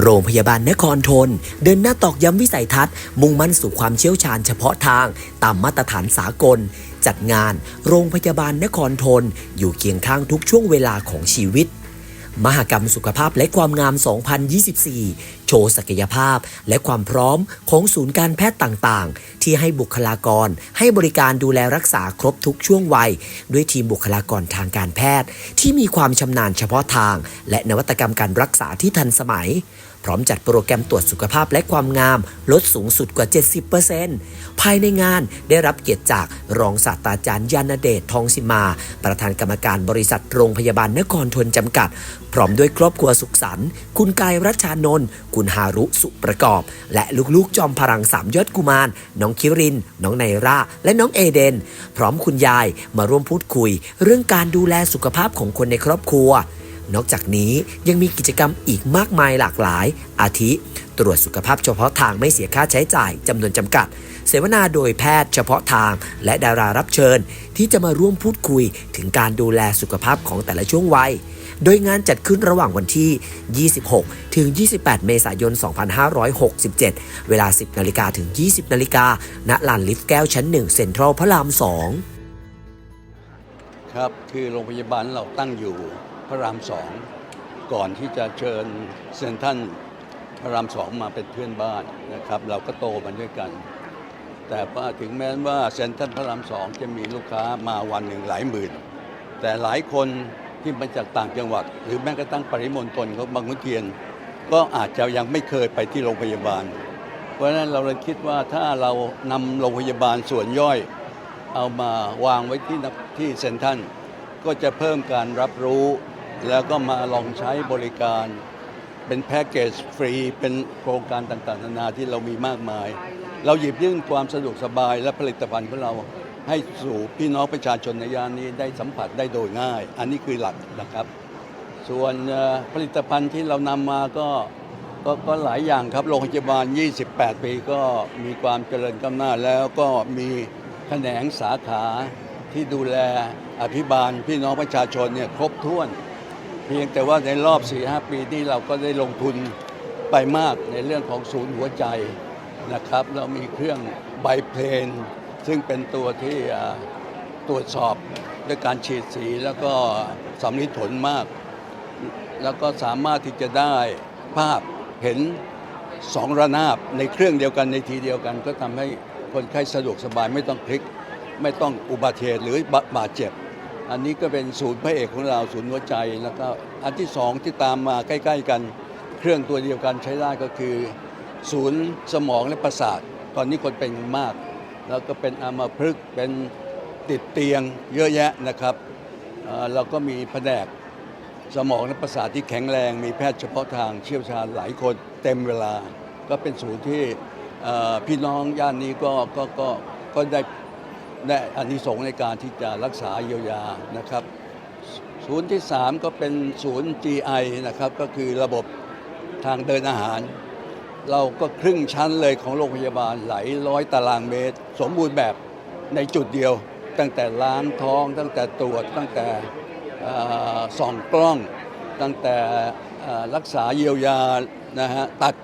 โรงพยาบาลนครทน เดินหน้าตอกย้ำวิสัยทัศน์ มุ่งมั่นสู่ความเชี่ยวชาญเฉพาะทาง ตามมาตรฐานสากล จัดงาน โรงพยาบาลนครทน อยู่เคียงข้างทุกช่วงเวลาของชีวิต มหกรรมสุขภาพและความงาม 2024 โชว์ศักยภาพและความพร้อมของศูนย์การแพทย์ต่างๆ ที่ให้บุคลากร ให้บริการดูแลรักษาครบทุกช่วงวัย ด้วยทีมบุคลากรทางการแพทย์ ที่มีความชำนาญเฉพาะทาง และนวัตกรรมการรักษาที่ทันสมัย พร้อมจัดโปรแกรมตรวจสุขภาพและความงาม ลดสูงสุดกว่า 70%ภายในงานได้รับเกียรติจากรองศาสตราจารย์ยานเดชทองสิมา ประธานกรรมการบริษัทโรงพยาบาลนครทนจำกัด พร้อมด้วยครอบครัวสุขสันต์คุณกายรัชานนท์คุณฮารุสุประกอบ และลูกๆจอมพลังสามยอดกุมาร น้องคิริน น้องไนร่าและน้องเอเดน พร้อมคุณยายมาร่วมพูดคุย เรื่องการดูแลสุขภาพของคนในครอบครัว นอกจากนี้ยังมีกิจกรรมอีกมากมายหลากหลาย อาทิ ตรวจสุขภาพเฉพาะทางไม่เสียค่าใช้จ่ายจำนวนจำกัด เสวนาโดยแพทย์เฉพาะทาง และดารารับเชิญ ที่จะมาร่วมพูดคุยถึงการดูแลสุขภาพของแต่ละช่วงวัยโดยงานจัดขึ้นระหว่างวันที่ 26 ถึง 28 เมษายน 2567 เวลา 10 นาฬิกาถึง 20 นาฬิกา ณ ลานลิฟต์แก้วชั้น 1 เซ็นทรัลพระราม 2 ครับ คือโรงพยาบาลเราตั้งอยู่ พระรามสองก่อนที่จะเชิญเซนทรันพระรามสองมาเป็นเพื่อนบ้านนะครับ เราก็โตมาด้วยกัน แต่ว่าถึงแม้ว่าเซนทรันพระรามสองจะมีลูกค้ามาวันหนึ่งหลายหมื่น แต่หลายคนที่มาจากต่างจังหวัด หรือแม้กระทั่งปริมณฑลเขาบางขุนเทียน ก็อาจจะยังไม่เคยไปที่โรงพยาบาล เพราะฉะนั้นเราเลยคิดว่าถ้าเรานำโรงพยาบาลส่วนย่อย เอามาวางไว้ที่ที่เซนทรัลก็จะเพิ่มการรับรู้ แล้วก็มาลองใช้บริการ เป็นแพ็กเกจฟรี เป็นโครงการต่างๆนานาที่เรามีมากมาย เราหยิบยื่นความสะดวกสบายและผลิตภัณฑ์ของเราให้สู่พี่น้องประชาชนในย่านนี้ได้สัมผัสได้โดยง่าย อันนี้คือหลักนะครับ ส่วนผลิตภัณฑ์ที่เรานำมาก็ก็ก็หลายอย่างครับ โรงพยาบาล 28 ปีก็มีความเจริญก้าวหน้าแล้วก็มีแขนงสาขาที่ดูแลอภิบาลพี่น้องประชาชนเนี่ยครบถ้วน พียงแต่ว่าในรอบ 4-5 ปีนี้เราก็ได้ลงทุนไปมากในเรื่องของศูนย์หัวใจนะครับ เรามีเครื่องไบเพลน ซึ่งเป็นตัวที่ตรวจสอบด้วยการฉีดสีแล้วก็สำลิดผลมาก แล้วก็สามารถที่จะได้ภาพเห็นสองระนาบในเครื่องเดียวกันในทีเดียวกัน ก็ทำให้คนไข้สะดวกสบายไม่ต้องพลิก ไม่ต้องอุบัติเหตุหรือบาดเจ็บ อันนี้ก็เป็นศูนย์พระเอกของเราศูนย์หัวใจแล้วก็อันที่สองที่ตามมาใกล้ ๆ กันเครื่องตัวเดียวกันใช้ได้ก็คือ ศูนย์สมองและประสาท ตอนนี้คนเป็นมาก แล้วก็เป็นอามาพฤกษ์เป็นติดเตียงเยอะแยะนะครับเราก็มีแผนกสมองและประสาทที่แข็งแรง มีแพทย์เฉพาะทางเชี่ยวชาญหลายคนเต็มเวลา ก็เป็นศูนย์ที่พี่น้องย่านนี้ก็ก็ก็ก็ได้ ได้อานิสงส์ในการที่จะรักษาเยียวยานะครับ ศูนย์ที่ 3 ก็เป็นศูนย์ GI นะครับ ก็คือระบบทางเดินอาหาร เราก็ครึ่งชั้นเลยของโรงพยาบาลหลายร้อยตารางเมตร สมบูรณ์แบบในจุดเดียว ตั้งแต่ล้างท้อง ตั้งแต่ตรวจตั้งแต่ส่องกล้อง ตั้งแต่รักษาเยียวยานะฮะตัด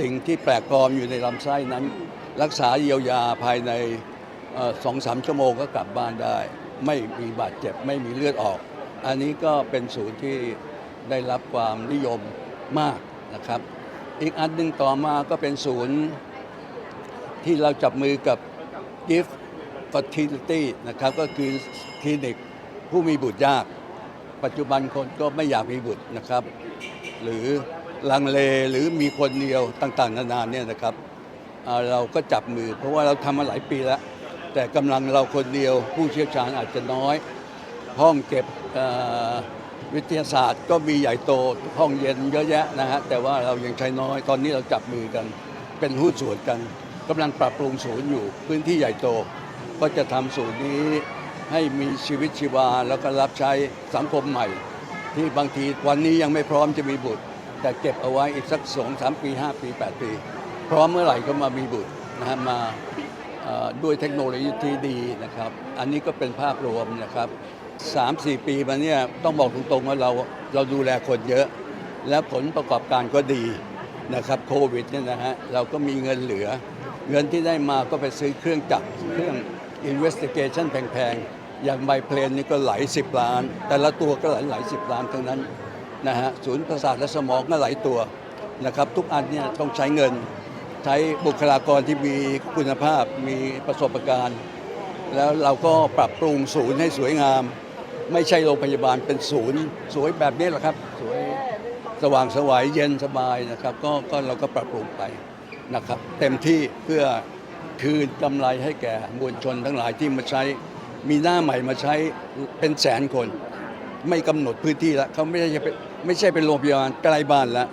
สิ่งที่แปลกปลอมอยู่ในลำไส้นั้น รักษาเยียวยาภายใน สองสามชั่วโมงก็กลับบ้านได้ ไม่มีบาดเจ็บไม่มีเลือดออก อันนี้ก็เป็นศูนย์ที่ได้รับความนิยมมากนะครับ อีกอันหนึ่งต่อมาก็เป็นศูนย์ที่เราจับมือกับ Gift Fertility นะครับก็คือคลินิกผู้มีบุตรยาก ปัจจุบันคนก็ไม่อยากมีบุตรนะครับ หรือลังเลหรือมีคนเดียวต่างๆ นานาเนี่ยนะครับเราก็จับมือเพราะว่าเราทำมาหลายปีแล้ว แต่กำลังเราคนเดียวผู้เชี่ยวชาญอาจจะน้อย ห้องเก็บวิทยาศาสตร์ก็มีใหญ่โตห้องเย็นเยอะแยะนะฮะแต่ว่าเรายังใช้น้อยตอนนี้เราจับมือกัน เป็นหุ้นส่วนกันกำลังปรับปรุงศูนย์อยู่พื้นที่ใหญ่โต ก็จะทำศูนย์นี้ให้มีชีวิตชีวา แล้วก็รับใช้สังคมใหม่ ที่บางทีวันนี้ยังไม่พร้อมจะมีบุตร แต่เก็บเอาไว้อีกสักสองสามปีห้าปีแปดปี พร้อมเมื่อไหร่ก็มามีบุตรนะฮะมา ด้วยเทคโนโลยีที่ดีนะครับ อันนี้ก็เป็นภาพรวมนะครับ3-4 ปีมาเนี่ยต้องบอกตรงๆว่าเราเราดูแลคนเยอะ และผลประกอบการก็ดีนะครับโควิดเนี่ยนะฮะเราก็มีเงินเหลือ เงินที่ได้มาก็ไปซื้อเครื่องจักรเครื่อง investigation แพงๆ อย่างไมเพลนนี่ก็หลายสิบล้าน แต่ละตัวก็หลายหลายสิบล้านทั้งนั้นนะฮะศูนย์ประสาทและสมองก็หลายตัวนะครับทุกอันเนี่ยต้องใช้เงิน ใช้บุคลากรที่มีคุณภาพมีประสบการณ์ แล้วเราก็ปรับปรุงศูนย์ให้สวยงาม ไม่ใช่โรงพยาบาลเป็นศูนย์ สวยแบบนี้แหละครับ สวยสว่างสวายเย็นสบายนะครับก็ก็เราก็ปรับปรุงไปนะครับ เต็มที่เพื่อคืนกำไรให้แก่มวลชนทั้งหลายที่มาใช้ มีหน้าใหม่มาใช้เป็นแสนคน ไม่กำหนดพื้นที่แล้วเขาไม่ใช่ไม่ใช่เป็นโรงพยาบาลใกล้บ้านแล้ว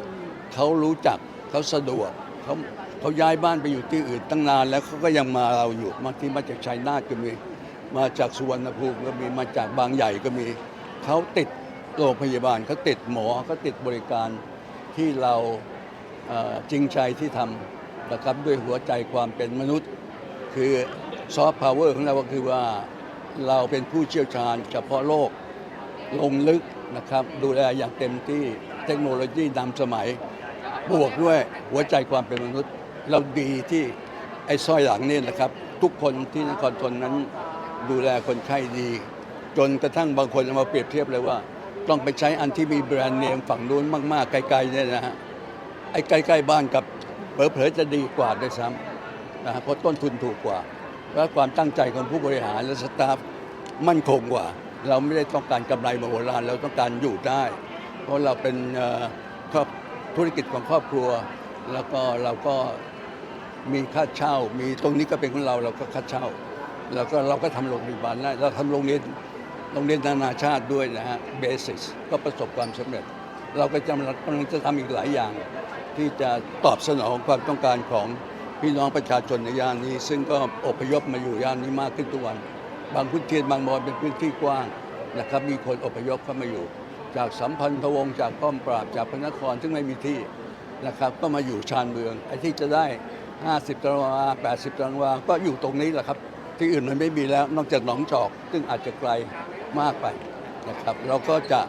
เขารู้จักเขาสะดวกเขา เขาย้ายบ้านไปอยู่ที่อื่นตั้งนานแล้วเขาก็ยังมาเราอยู่บางทีมาจากชัยนาทก็มี มาจากสุวรรณภูมิก็มีมาจากบางใหญ่ก็มีเขาติดโรงพยาบาลเขาติดหมอเขาติดบริการที่เราจริงใจที่ทำนะครับด้วยหัวใจความเป็นมนุษย์ คือซอฟต์พาวเวอร์ของเราก็คือว่าเราเป็นผู้เชี่ยวชาญเฉพาะโลกลงลึกนะครับ ดูแลอย่างเต็มที่เทคโนโลยีนำสมัยบวกด้วยหัวใจความเป็นมนุษย์ เราดีที่ไอ้สร้อยหลังนี่นะครับ ทุกคนที่นครทนนั้นดูแลคนไข้ดี จนกระทั่งบางคนเอามาเปรียบเทียบเลยว่า ต้องไปใช้อันที่มีแบรนด์เนมฝั่งนู้นมากๆไกลๆเนี่ยนะฮะไอ้ใกล้ๆบ้านกับเผลอๆจะดีกว่าด้วยซ้ำนะฮะเพราะต้นทุนถูกกว่า และความตั้งใจของผู้บริหารและสตาฟมั่นคงกว่า เราไม่ได้ต้องการกำไรมโหฬารเราต้องการอยู่ได้ เพราะเราเป็นครอบธุรกิจของครอบครัว แล้วก็เราก็ มีค่าเช่า มีตรงนี้ก็เป็นของเราเราก็ค่าเช่า แล้วก็เราก็ทำโรงพยาบาลได้เราทำโรงเรียนโรงเรียนนานาชาติด้วยนะฮะเบสิสก็ประสบความสำเร็จ เราก็จำกำลังจะทำอีกหลายอย่าง ที่จะตอบสนองความต้องการของพี่น้องประชาชนในย่านนี้ ซึ่งก็อพยพมาอยู่ย่านนี้มากขึ้นทุกวัน บางพื้นที่บางบอนเป็นพื้นที่กว้างนะครับมีคนอพยพเข้ามาอยู่ จากสัมพันธวงศ์จากป้อมปราบจากพระนครซึ่งไม่มีที่นะครับก็มาอยู่ชานเมืองไอ้ที่จะได้ 50ตารางวา80ตารางวาก็อยู่ตรงนี้แหละครับ ที่อื่นมันไม่มีแล้วนอกจากหนองจอก ซึ่งอาจจะไกลมากไปนะครับ เราก็จะ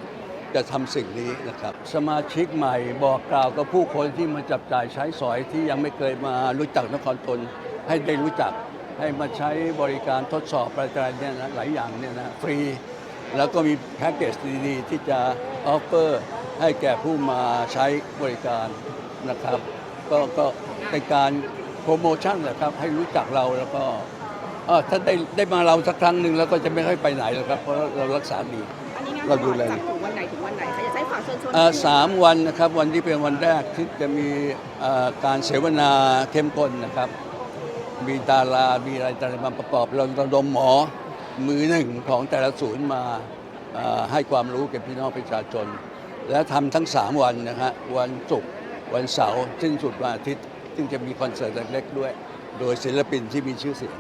จะทำสิ่งนี้นะครับ สมาชิกใหม่บอกกล่าวกับผู้คนที่มาจับจ่ายใช้สอยที่ยังไม่เคยมารู้จักนครตนให้ได้รู้จักให้มาใช้บริการทดสอบอะไรๆเนี่ยนะหลายอย่างเนี่ยนะฟรี แล้วก็มีแพ็กเกจดีๆ ที่จะออฟเฟอร์ให้แก่ผู้มาใช้บริการนะครับ ก็ก็เป็นการโปรโมชั่นแหละครับ ให้รู้จักเราแล้วก็เอ่อถ้าได้ได้มาเราสักครั้งหนึ่งแล้วก็จะไม่ค่อยไปไหนหรอกครับ เพราะเรารักษาดี อันนี้งานเราดูแลจัดถึงวันไหนถึงวันไหนคะอยากให้ฝากเชิญชวนเอ่อสามวันนะครับ วันที่เป็นวันแรกที่จะมีเอ่อการเสวนาเข้มข้นนะครับ มีดารามีอะไรต่างๆมาประกอบเราระดมหมอมือหนึ่งของแต่ละศูนย์มาเอ่อให้ความรู้แก่พี่น้องประชาชน และทำทั้ง 3 วันนะฮะวันศุกร์ วันเสาร์สิ้นสุดวันอาทิตย์ ซึ่งจะมีคอนเสิร์ตเล็กๆด้วย โดยศิลปินที่มีชื่อเสียง